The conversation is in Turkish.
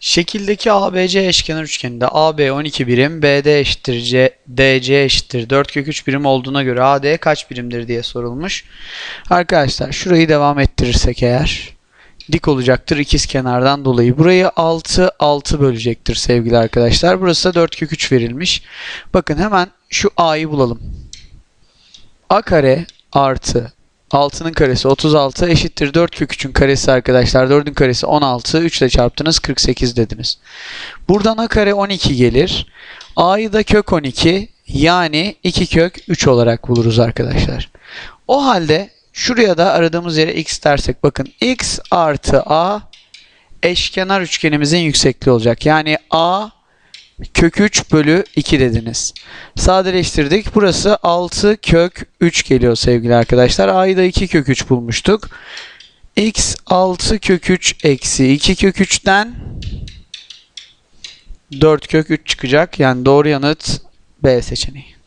Şekildeki ABC eşkenar üçgeninde AB 12 birim, BD eşittir C, DC eşittir 4 kök 3 birim olduğuna göre AD kaç birimdir diye sorulmuş. Arkadaşlar şurayı devam ettirirsek eğer dik olacaktır ikiz kenardan dolayı. Burayı 6 6 bölecektir sevgili arkadaşlar. Burası da 4 kök 3 verilmiş. Bakın hemen şu A'yı bulalım. A kare artı 6'nın karesi 36 eşittir 4 kök 3'ün karesi arkadaşlar. 4'ün karesi 16. 3 ile çarptınız 48 dediniz. Buradan a kare 12 gelir. A'yı da kök 12 yani 2 kök 3 olarak buluruz arkadaşlar. O halde şuraya da aradığımız yere x dersek bakın x artı a eşkenar üçgenimizin yüksekliği olacak. Yani a kök 3 bölü 2 dediniz. Sadeleştirdik. Burası 6 kök 3 geliyor sevgili arkadaşlar. A'yı da 2 kök 3 bulmuştuk. X 6 kök 3 eksi 2 kök 3'ten 4 kök 3 çıkacak. Yani doğru yanıt B seçeneği.